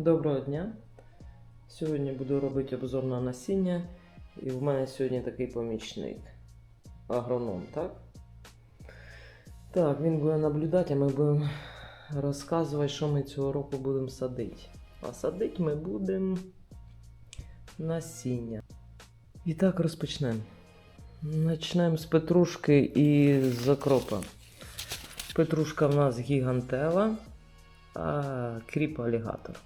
Доброго дня! Сьогодні буду робити обзор на насіння. І в мене сьогодні такий помічник. Агроном, так? Так, він буде наблюдати, а ми будемо розказувати, що ми цього року будемо садити. А садити ми будемо насіння. І так розпочнемо. Почнемо з петрушки і з окропа. Петрушка в нас гігантела, а кріп алігатор.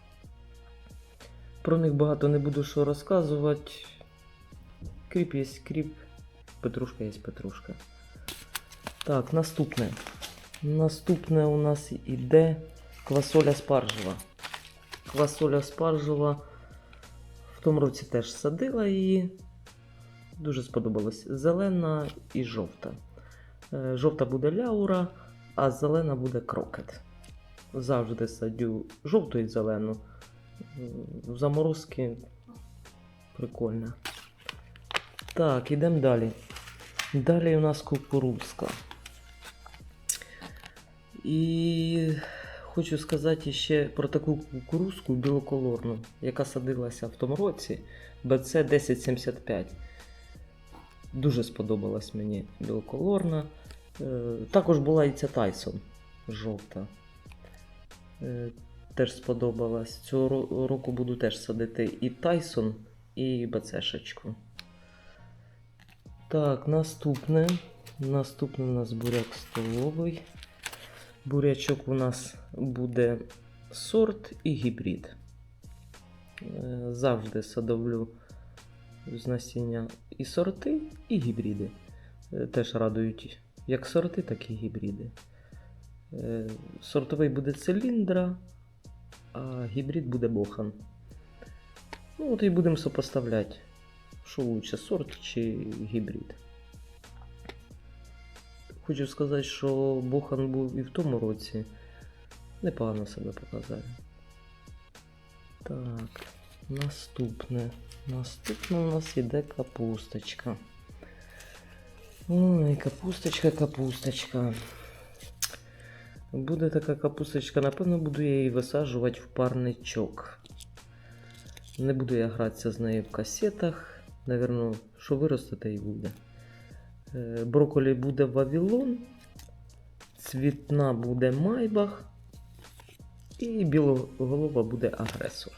Про них багато не буду що розказувати. Кріп є кріп, петрушка є петрушка. Так, наступне. Наступне у нас іде квасоля спаржева. Квасоля спаржева. В тому році теж садила її. Дуже сподобалось. Зелена і жовта. Е, Жовта буде ляура, а зелена буде крокет. Завжди садю жовту і зелену. Заморозки прикольно. Так, ідемо далі. Далі у нас кукурузка. І хочу сказати ще про таку кукурузку білоколорну, яка садилася в тому році BC 1075. Дуже сподобалась мені білоколорна. Е, Також була і ця Тайсон жовта. Теж сподобалась. Цього року буду теж садити і Тайсон, і БЦшечку. Так, наступне. Наступний у нас буряк столовий. Бурячок у нас буде сорт і гібрид. Е, Завжди садовлю з насіння і сорти, і гібриди. Е, Теж радують як сорти, так і гібриди. Е, Сортовий буде циліндра, а гібрид буде бохан. Ну, от і будемо сопоставляти, що лучше, сорт чи гібрид. Хочу сказати, що бохан був і в тому році. Непогано себе показав. Так, наступне. Наступне у нас іде капусточка. Ой, капусточка, капусточка. Буде така капусточка, напевно, буду я її висаджувати в парничок. Не буду я гратися з нею в касетах. Навірно, що виросте, те і буде. Е, Брокколі буде Вавилон, цвітна буде Майбах і білоголова буде агресор.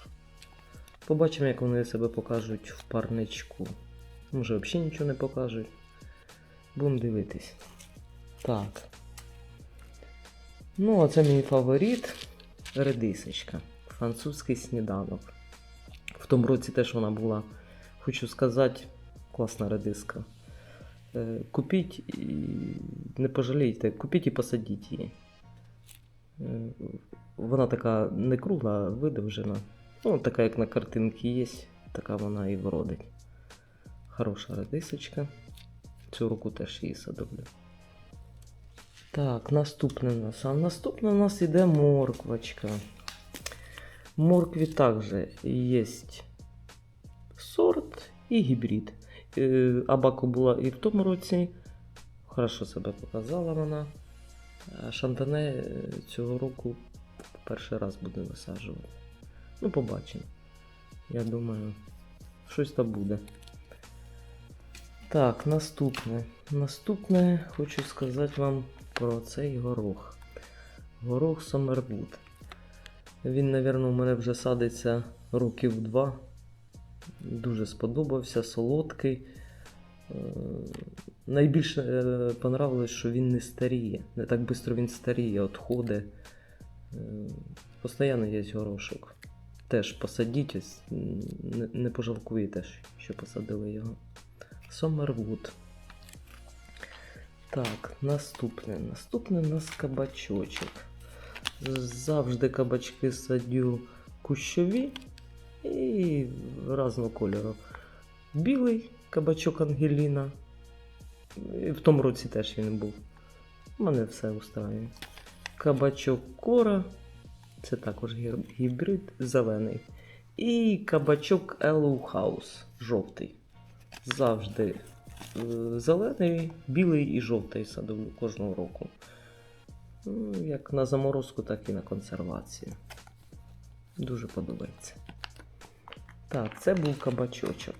Побачимо, як вони себе покажуть в парничку. Може, взагалі нічого не покажуть. Будемо дивитись. Так. Ну, а це мій фаворит редисочка. Французький сніданок. В тому році теж вона була, хочу сказати, класна редиска. Е, Купіть і не пожалійте, купіть і посадіть її. Е, Вона така не кругла, а видовжена. Ну, така, як на картинці є, така вона і вродить. Хороша редисочка. Цю руку теж її садовлю. Так, наступне у нас. А наступне у нас іде морквочка. Моркві також є сорт і гібрид. Е, Абако була і в тому році. Хорошо себе показала вона. А Шантане е, цього року перший раз буде висаджувати. Ну, побачимо. Я думаю, щось там буде. Так, наступне. Наступне хочу сказати вам про цей горох. Горох Сомервуд. Він, напевно, у мене вже садиться років два. Дуже сподобався, солодкий. Е, Найбільше понравилось, що він не старіє. Не так швидко він старіє, відходить. Е, Постоянно є горошок. Теж посадіть, ось, не пожалкуєте, що посадили його. Сомервуд. Так, наступне. Наступне у нас кабачочок. Завжди кабачки садю кущові і різного кольору. Білий кабачок Ангеліна. І в тому році теж він був. У мене все устраює. Кабачок Кора. Це також гібрид зелений. І кабачок Ellow House жовтий. Завжди зелений, білий і жовтий садовлю кожного року. Ну, як на заморозку, так і на консервацію. Дуже подобається. Так, це був кабачочок.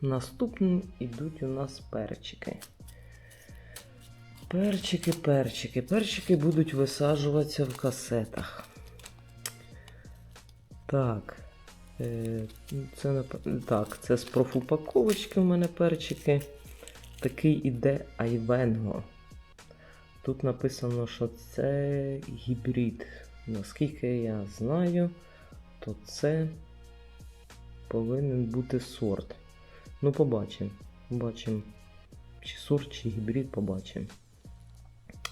Наступним ідуть у нас перчики. Перчики, перчики. Перчики будуть висаджуватися в касетах. Так. Е, це, так, це з профупаковочки в мене перчики. Такий іде Айвенго. Тут написано, що це гібрид. Наскільки я знаю, то це повинен бути сорт. Ну, побачимо. Побачимо. Чи сорт, чи гібрид, побачимо.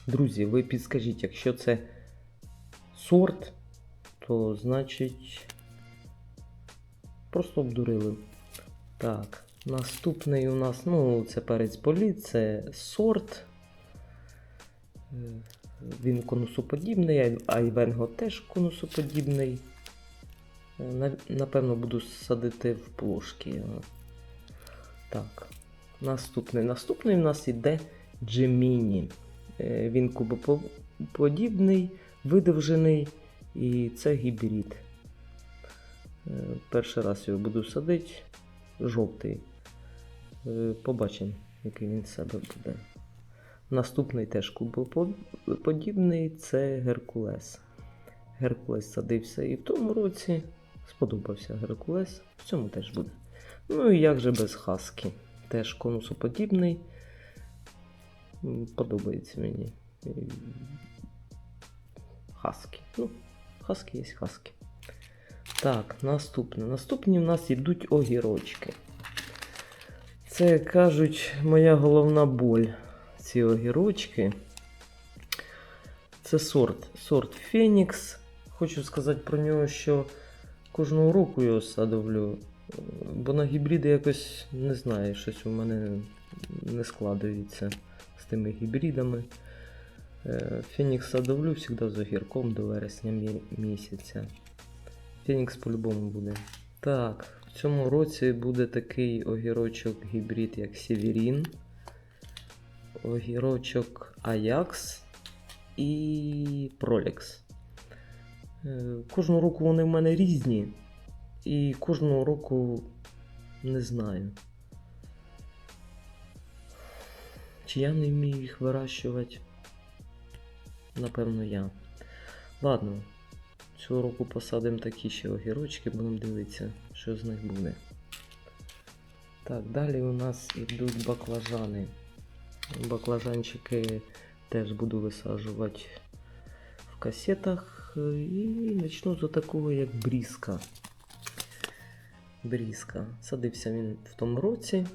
Друзі, ви підскажіть, якщо це сорт, то значить просто обдурили. Так, наступний у нас, ну, це перець політ, це сорт. Е, Він конусоподібний, айвенго теж конусоподібний. Е, Напевно, буду садити в плошки. Так. Наступний. Наступний у нас іде Джеміні. Він кубоподібний, видовжений, і це гібрид. Е, Перший раз його буду садити. Жовтий. Е, Побачимо, який він з себе буде. Наступний теж кубоподібний це Геркулес. Геркулес садився і в тому році. Сподобався Геркулес, в цьому теж буде. Ну і як же без хаски. Теж конусоподібний. Подобається мені. І Хаски. Ну, хаски є хаски. Так, наступне. Наступні в нас йдуть огірочки. Це, як кажуть, моя головна боль. Ці огірочки. Це сорт. Сорт Фенікс. Хочу сказати про нього, що кожного року його садовлю. Бо на гібриди якось не знаю, щось у мене не складається з тими гібридами. Е, Фенікс садовлю завжди з огірком до вересня місяця. Фенікс по-любому буде. Так, в цьому році буде такий огірочок гібрид, як Северін, огірочок Аякс і Пролікс. Е, Кожного року вони в мене різні. І кожного року не знаю. Чи я не вмію їх вирощувати? Напевно, я. Ладно, цього року посадимо такі ще огірочки, будемо дивитися, що з них буде. Так, далі у нас йдуть баклажани. Баклажанчики теж буду висаджувати в касетах. е, І почну з такого, як брізка. Брізка. Садився він в тому році.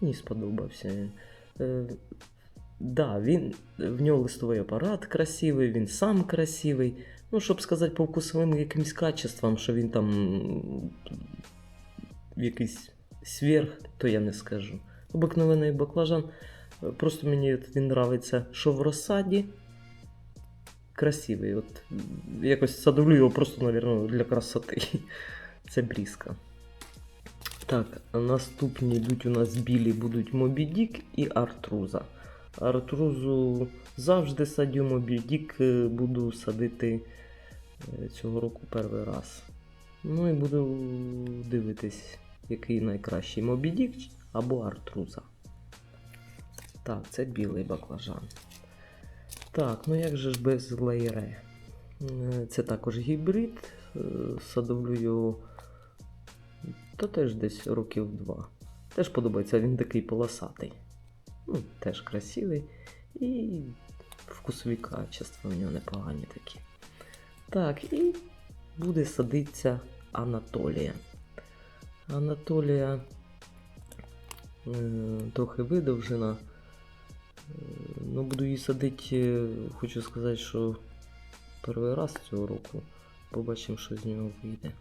Мені сподобався він. Да, він, в нього листовий апарат красивий, він сам красивий. Ну, щоб сказати по вкусовим якимсь качествам, що він там якийсь сверх, то я не скажу. Обикновений баклажан. Просто мені він нравиться, що в розсаді красивий. От якось садовлю його просто, мабуть, для красоти. Це брізка. Так, наступні йдуть у нас білі будуть Мобі Дік і Артруза. Артрузу завжди садю Мобі Дік е, буду садити е, цього року перший раз. Ну і буду дивитись, який найкращий Мобі Дік або Артруза. Так, це білий баклажан. Так, ну як же ж без лейре? Е, Це також гібрид. Садовлю його та теж десь років два. Теж подобається, він такий полосатий. Ну, теж красивий. І вкусові качества в нього непогані такі. Так, і буде садитися Анатолія. Анатолія е, трохи видовжена. Ну, буду її садити, е, хочу сказати, що перший раз цього року. Побачимо, що з нього вийде.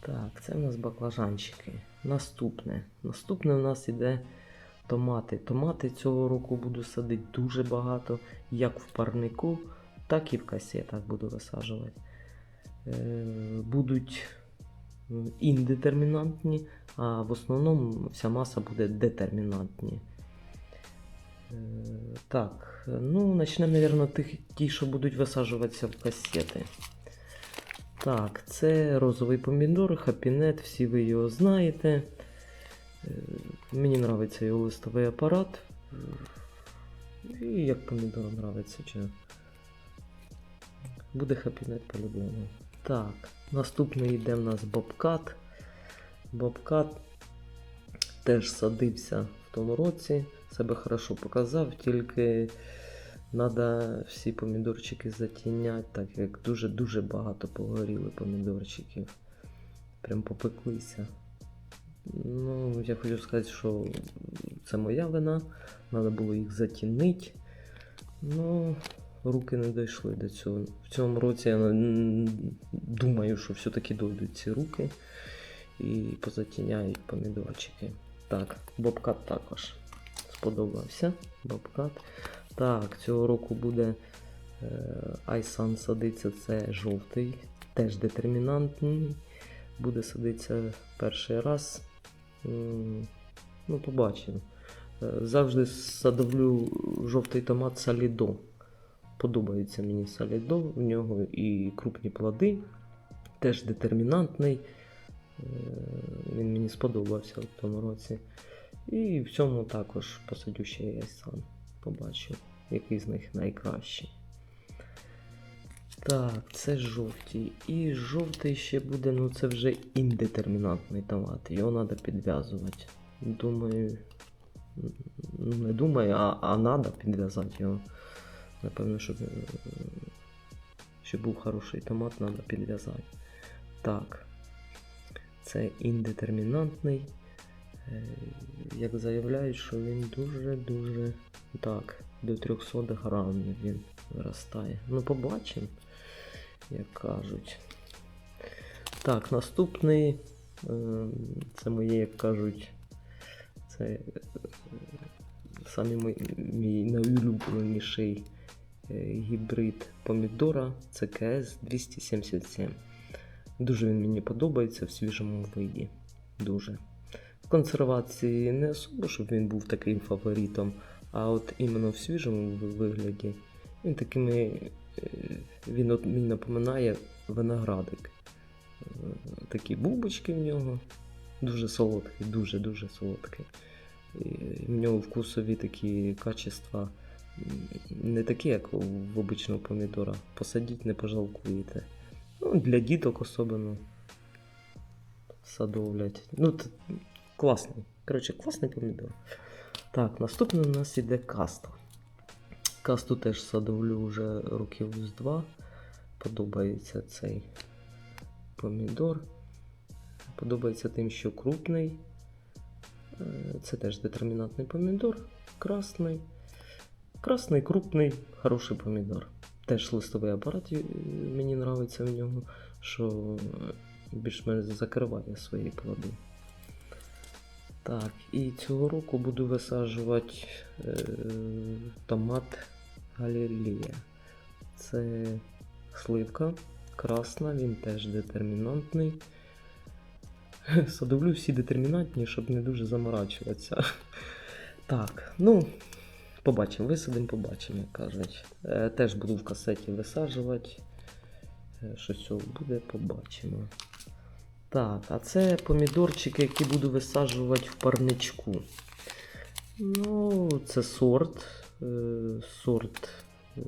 Так, це в нас баклажанчики. Наступне. Наступне у нас іде томати. Томати цього року буду садити дуже багато, як в парнику, так і в касетах буду висаджувати. Е, будуть індетермінантні, а в основному вся маса буде детермінантні. Е, Так, ну почнемо, мабуть, ті, що будуть висаджуватися в касети. Так, це розовий помідор, хапінет, всі ви його знаєте. Мені подобається його листовий апарат. І як помідорам подобається, чи. Буде хапінет по-любому. Так, наступний йде в нас Бобкат. Бобкат теж садився в тому році, себе хорошо показав, тільки треба всі помідорчики затіняти, так як дуже-дуже багато погоріли помідорчиків. Прям попеклися. Ну, я хочу сказати, що це моя вина. Треба було їх затінити. Ну, руки не дійшли до цього. В цьому році я думаю, що все-таки дойдуть ці руки і позатіняють помідорчики. Так, Бобкат також сподобався. Бобкат. Так, цього року буде е, Айсан садиться, це жовтий, теж детермінантний. Буде садитися перший раз. Ну, побачимо. Е, Завжди садовлю жовтий томат Салідо. Подобається мені Салідо, в нього і крупні плоди, теж детермінантний. Е, Він мені сподобався в тому році. І в цьому також посадю ще я сам. Побачу, який з них найкращий. Так, це жовтий. І жовтий ще буде, ну це вже індетермінантний томат. Його треба підв'язувати. Думаю. Ну, не думаю, а, а треба підв'язати його. Напевно, щоб, щоб був хороший томат, треба підв'язати. Так. Це індетермінантний. Е, Як заявляють, що він дуже-дуже так, до 300 грамів він виростає. Ну, побачимо, як кажуть. Так, наступний. е, Це моє, як кажуть, це е, самий мій, мій найулюбленіший е, гібрид помідора це КС 277. Дуже він мені подобається в свіжому виді. Дуже. В консервації не особо, щоб він був таким фаворитом, а от іменно в свіжому вигляді він такими. Е, Він, от, він напоминає виноградик. Е, Такі бубочки в нього. Дуже солодкий, дуже-дуже солодкий. В нього вкусові такі качества не такі, як в обичного помідора. Посадіть, не пожалкуєте. Ну, для діток особливо садовлять. Ну, класний. Коротше, класний помідор. Так, наступний у нас іде каста. Касту теж садовлю вже років з два. Подобається цей помідор. Подобається тим, що крупний. Е, Це теж детермінантний помідор. Красний. Красний, крупний, хороший помідор. Теж листовий апарат е, мені подобається в нього, що е, більш-менш закриває свої плоди. Так, і цього року буду висаджувати е, томат Галілія. Це сливка красна, він теж детермінантний. Садовлю всі детермінантні, щоб не дуже заморачуватися. Так, ну, побачимо, висадимо, побачимо, як кажуть. Е, теж буду в касеті висаджувати. Е, Що з цього буде, побачимо. Так, а це помідорчики, які буду висаджувати в парничку. Ну, це сорт. Е, сорт е,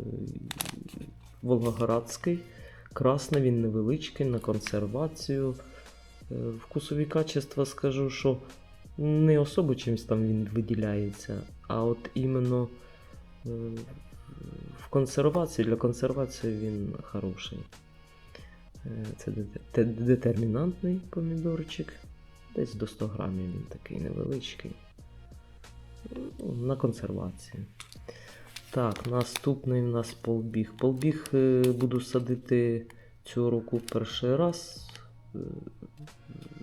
Волгоградський. Красний, він невеличкий на консервацію. Е, Вкусові качества скажу, що не особо чимось там він виділяється, а от іменно в консервації, для консервації він хороший. Е, Це детермінантний помідорчик. Десь до 100 грамів він такий невеличкий. Ну, На консервацію. Так, наступний у нас полбіг. Полбіг е, буду садити цього року перший раз. Е,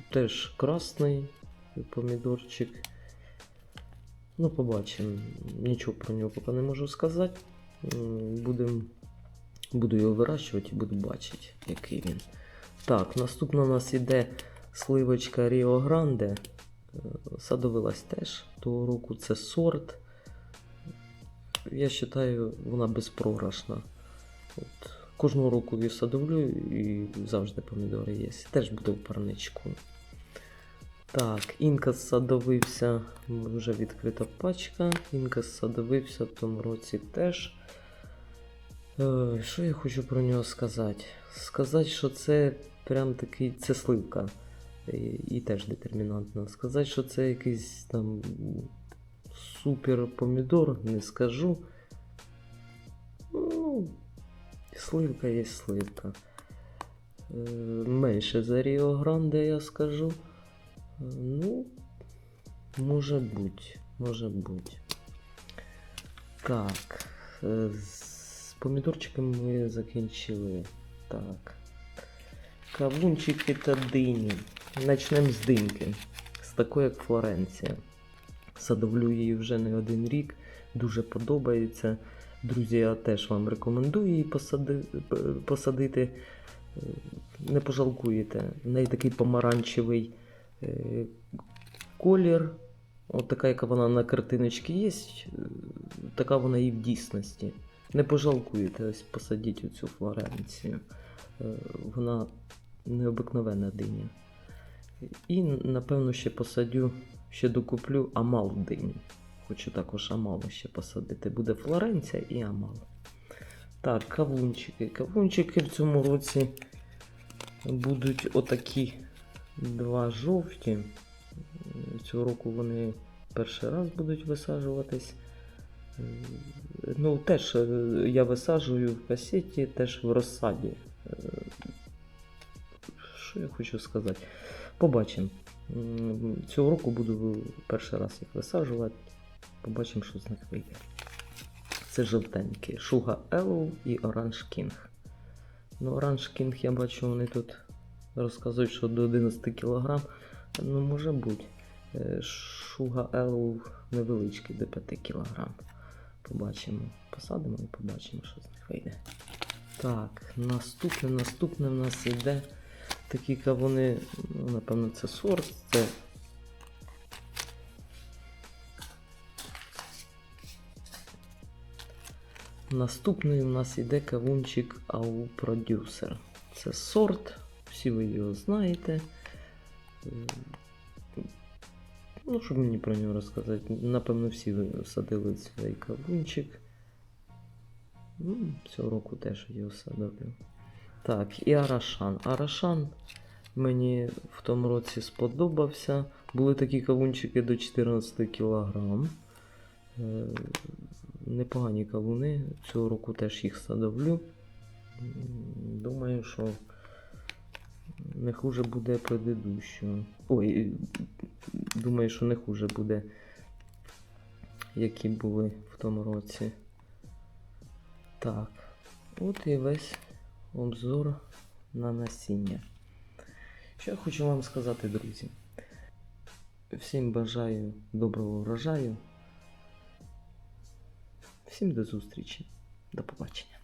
Теж красний помідорчик. Ну, побачимо. Нічого про нього поки не можу сказати. М, Будем, буду його вирощувати і буду бачити, який він. Так, наступно у нас іде сливочка Ріо Гранде. Садовилась теж того року. Це сорт. Я вважаю, вона безпрограшна. От, Кожного року її садовлю і завжди помідори є. Теж буде в парничку. Так, інкас садовився, вже відкрита пачка. Інкас садовився в тому році теж. Е, Що я хочу про нього сказати? Сказати, що це прям такий це сливка. І, і теж детермінантна. Сказати, що це якийсь там супер помідор, не скажу. Ну, сливка є сливка. Е, Менше за Ріо Гранде, я скажу. Е, Ну, може бути, може бути. Так. Помідорчиками ми закінчили. Так. Кавунчики та дині. Начнемо з диньки. З такої, як Флоренція. Садовлю її вже не один рік. Дуже подобається. Друзі, я теж вам рекомендую її посади, посадити. Е, Не пожалкуєте. В неї такий помаранчевий е, колір. От така, яка вона на картиночці є, е, така вона і в дійсності. Не пожалкуєте, ось посадіть оцю Флоренцію. Е, Вона необикновенна диня. І, напевно, ще посадю, ще докуплю амал диню. Хочу також амалу ще посадити. Буде Флоренція і амал. Так, кавунчики. Кавунчики в цьому році будуть отакі два жовті. Цього року вони перший раз будуть висаджуватись. Ну, теж е, я висаджую в касеті, теж в розсаді. Е, Що я хочу сказати? Побачимо. Цього року буду перший раз їх висаджувати. Побачимо, що з них вийде. Це жовтенькі. Шуга Елоу і Оранж Кінг. Ну, Оранж Кінг, я бачу, вони тут розказують, що до 11 кг. Ну, може бути. Е, Шуга Елоу невеличкий до 5 кг. Побачимо. Посадимо і побачимо, що з них вийде. Так, наступне, наступне в нас йде такі кавуни, ну, напевно, це сорт, це. Наступний у нас йде кавунчик Ау Продюсер. Це сорт, всі ви його знаєте. Ну, щоб мені про нього розказати, напевно, всі садили цей кавунчик. Ну, цього року теж його садили. Так, і Арашан. Арашан мені в тому році сподобався. Були такі кавунчики до 14 кг. Е, Непогані кавуни. Цього року теж їх садовлю. Думаю, що не хуже буде предыдущого. Ой, думаю, що не хуже буде, які були в тому році. Так, от і весь обзор на насіння. Що я хочу вам сказати, друзі. Всім бажаю доброго врожаю. Всім до зустрічі. До побачення.